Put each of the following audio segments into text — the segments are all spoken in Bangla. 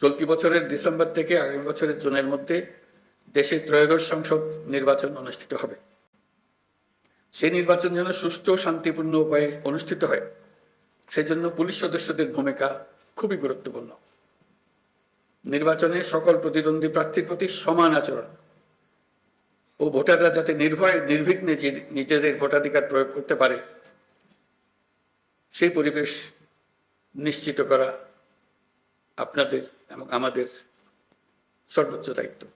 চলতি বছরের ডিসেম্বর থেকে আগামী বছরের জুনের মধ্যে দেশে ত্রয়োদশ সংসদ নির্বাচন অনুষ্ঠিত হবে। সেই নির্বাচন যেন সুষ্ঠু, শান্তিপূর্ণ উপায়ে অনুষ্ঠিত হয়, সেজন্য পুলিশ সদস্যদের ভূমিকা খুবই গুরুত্বপূর্ণ। নির্বাচনে সকল প্রতিদ্বন্দ্বী প্রার্থীর প্রতি সমান আচরণ ও ভোটাররা যাতে নির্ভয়, নির্বিঘ্নে নিজেদের ভোটাধিকার প্রয়োগ করতে পারে, সেই পরিবেশ নিশ্চিত করা আপনাদের আমাদের সর্বোচ্চ দায়িত্ব।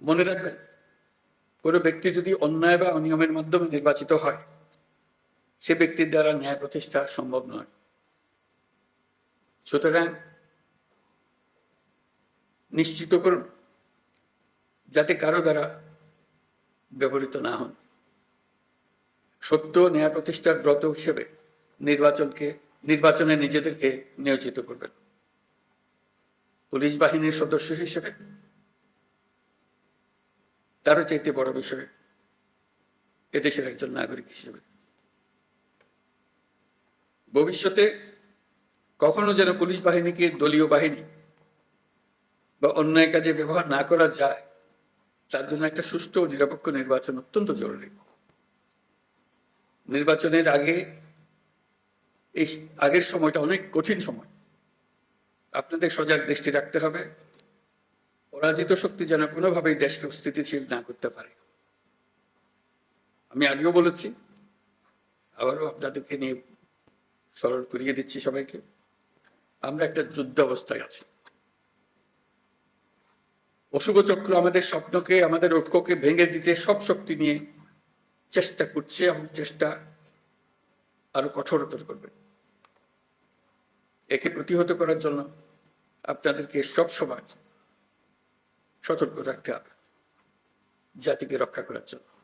মনে রাখবেন, কোনো ব্যক্তি যদি অন্যায় বা অনিয়মের মাধ্যমে নির্বাচিত হয়, সে ব্যক্তির দ্বারা ন্যায় প্রতিষ্ঠা সম্ভব নয়। সুতরাং নিশ্চিত করুন, যাতে কারও দ্বারা ব্যবহৃত না হন। সত্য ন্যায় প্রতিষ্ঠার ব্রত হিসেবে নির্বাচনকে, নির্বাচনে নিজেদেরকে নিয়োজিত করবেন। পুলিশ বাহিনীর সদস্য হিসেবে? তারও চাইতে বড় বিষয় এদেশের একজন নাগরিক হিসেবে। ভবিষ্যতে কখনো যেন পুলিশ বাহিনীকে দলীয় বাহিনী বা অন্যায় কাজে ব্যবহার না করা যায়, তার জন্য একটা সুষ্ঠু ও নিরপেক্ষ নির্বাচন অত্যন্ত জরুরি। নির্বাচনের আগে, এই আগের সময়টা অনেক কঠিন সময়। আপনাদের সজাগ দৃষ্টি রাখতে হবে। পরাজিত শক্তি যেন কোনোভাবেই দেশকে স্থিতিশীল না করতে পারে। আমি আগেও বলেছি, আবারও আপনাদেরকে নিয়ে স্মরণ করিয়ে দিচ্ছি সবাইকে, আমরা একটা যুদ্ধ অবস্থায় আছি। অশুভ চক্র আমাদের স্বপ্নকে, আমাদের ঐক্যকে ভেঙে দিতে সব শক্তি নিয়ে চেষ্টা করছে, এবং চেষ্টা আরও কঠোরতর করবে। একে প্রতিহত করার জন্য আপনাদেরকে সবসময় সতর্ক থাকতে হবে জাতিকে রক্ষা করার জন্য।